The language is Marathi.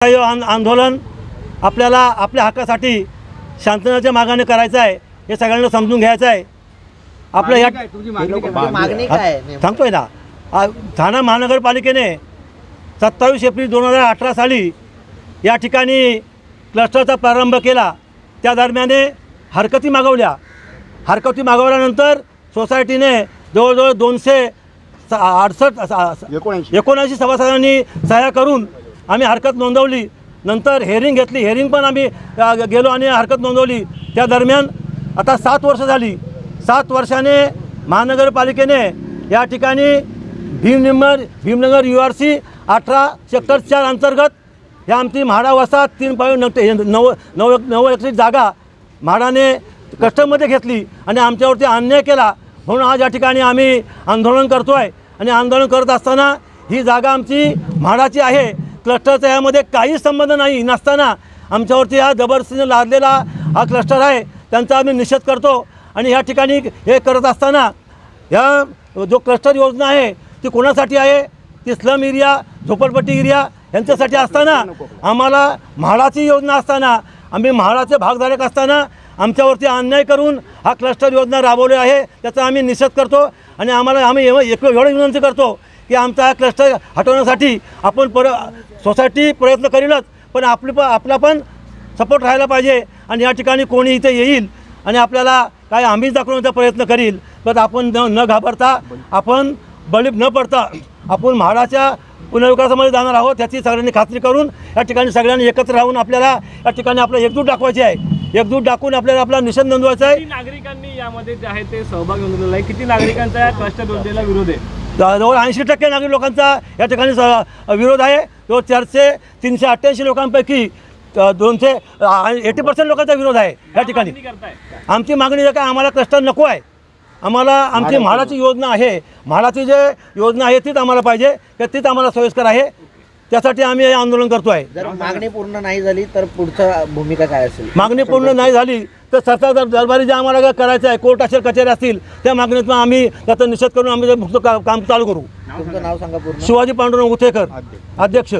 हे आंदोलन आपल्याला आपल्या हक्कासाठी शांततेच्या मागाने करायचं आहे हे सगळ्यांना समजून घ्यायचं आहे. आपल्या या? सांगतोय ना. ठाणा महानगरपालिकेने सत्तावीस एप्रिल दोन हजार अठरा साली या ठिकाणी क्लस्टरचा प्रारंभ केला. त्या दरम्याने हरकती मागवल्या. हरकती मागवल्यानंतर सोसायटीने जवळजवळ दोनशे अडसष्ट एकोणऐंशी सभासदांनी सह्या करून आम्ही हरकत नोंदवली. नंतर हेअरिंग घेतली. हेअरिंग पण आम्ही गेलो आणि हरकत नोंदवली. त्या दरम्यान आता सात वर्ष झाली. सात वर्षाने महानगरपालिकेने या ठिकाणी Bhimnagar Bhimnagar U R C अठरा चक्कर चार अंतर्गत ह्या आमची म्हाडा वसाहत तीन पॉईंट नव नव नव एकशे जागा म्हाडाने कस्टममध्ये घेतली आणि आमच्यावरती अन्याय केला. म्हणून आज या ठिकाणी आम्ही आंदोलन करतो आहे आणि आंदोलन करत असताना ही जागा आमची म्हाडाची आहे. क्लस्टरचा यामध्ये काही संबंध नाही. नसताना आमच्यावरती हा जबरदस्तीने लादलेला हा क्लस्टर आहे. त्यांचा आम्ही निषेध करतो. आणि या ठिकाणी हे करत असताना ह्या जो क्लस्टर योजना आहे ती कोणासाठी आहे? ती स्लम एरिया झोपडपट्टी एरिया यांच्यासाठी असताना आम्हाला म्हाडाची योजना असताना आम्ही म्हाडाचे भागधारक असताना आमच्यावरती अन्याय करून हा क्लस्टर योजना राबवली आहे त्याचा आम्ही निषेध करतो. आणि आम्हाला आम्ही एवढं विनंती करतो की आमचा क्लस्टर हटवण्यासाठी आपण पर सोसायटी प्रयत्न करीलच पण आपली पण आपला पण सपोर्ट राहायला पाहिजे आणि या ठिकाणी कोणी इथे येईल आणि आपल्याला काय आम्हीच दाखवण्याचा प्रयत्न करील तर आपण न न घाबरता आपण बळी न पडता आपण म्हाडाच्या पुनर्विकासामध्ये जाणार आहोत याची सगळ्यांनी खात्री करून या ठिकाणी सगळ्यांनी एकत्र राहून आपल्याला या ठिकाणी आपलं एकजूट दाखवायची आहे. एकजूट दाखवून आपल्याला आपला निषेध नोंदवायचा आहे. नागरिकांनी यामध्ये जे आहे ते सहभाग नोंदवलेला आहे? किती नागरिकांचा या क्लस्टर योजनेला विरोध आहे? जवळ ऐंशी टक्के नागरिक लोकांचा या ठिकाणी स- विरोध आहे. तो चारशे तीनशे अठ्ठ्याऐंशी लोकांपैकी दोनशे एटी पर्सेंट लोकांचा विरोध आहे या ठिकाणी. आमची मागणी आहे काय आम्हाला क्लस्टर नको आहे आम्हाला आमची म्हाडाची योजना आहे. म्हाडाची जे योजना आहे तीच आम्हाला पाहिजे तर तीच आम्हाला सोयीस्कर आहे. त्यासाठी आम्ही हे आंदोलन करतो आहे जर मागणी पूर्ण नाही झाली तर पुढचं भूमिका काय असेल? मागणी पूर्ण नाही झाली तर सरकार दर- दरबारी जे आम्हाला काय करायचं आहे कोर्ट असेल कचेरी असतील त्या मागणीतून आम्ही त्याचा निषेध करून आम्ही ते मुक्त का- काम चालू करू. तुमचं नाव सांगा पूर्ण. शिवाजी पांडुरंग उथेकर अध्यक्ष.